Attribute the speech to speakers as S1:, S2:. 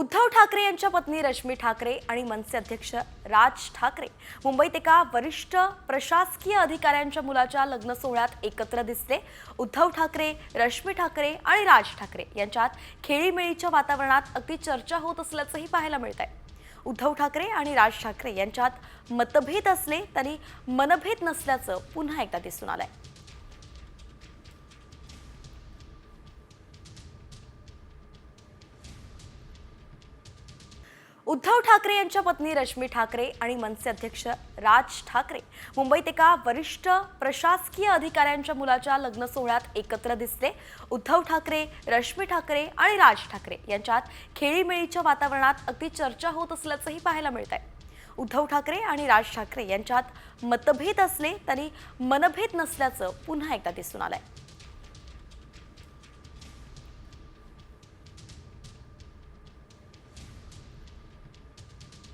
S1: उद्धव ठाकरे यांच्या पत्नी रश्मी ठाकरे आणि मनसे अध्यक्ष राज ठाकरे मुंबईत एका वरिष्ठ प्रशासकीय अधिकाऱ्यांच्या मुलाच्या लग्न सोहळ्यात एकत्र दिसले. उद्धव ठाकरे रश्मी ठाकरे आणि राज ठाकरे यांच्यात खेळीमेळीच्या वातावरणात अगदी चर्चा होत असल्याचंही पाहायला मिळत आहे उद्धव ठाकरे आणि राज ठाकरे यांच्यात मतभेद असले तरी मनभेद नसल्याचं पुन्हा एकदा दिसून आलंय. उद्धव ठाकरे यांच्या पत्नी रश्मी ठाकरे आणि मनसे अध्यक्ष राज ठाकरे. मुंबईत एका वरिष्ठ प्रशासकीय अधिकाऱ्यांच्या मुलाच्या लग्न सोहळ्यात एकत्र दिसले. उद्धव ठाकरे रश्मी ठाकरे आणि राज ठाकरे यांच्यात खेळीमेळीच्या वातावरणात अगदी चर्चा होत असल्याचंही पाहायला मिळत आहे उद्धव ठाकरे आणि राज ठाकरे यांच्यात मतभेद असले तरी मनभेद नसल्याचं पुन्हा एकदा दिसून आलंय.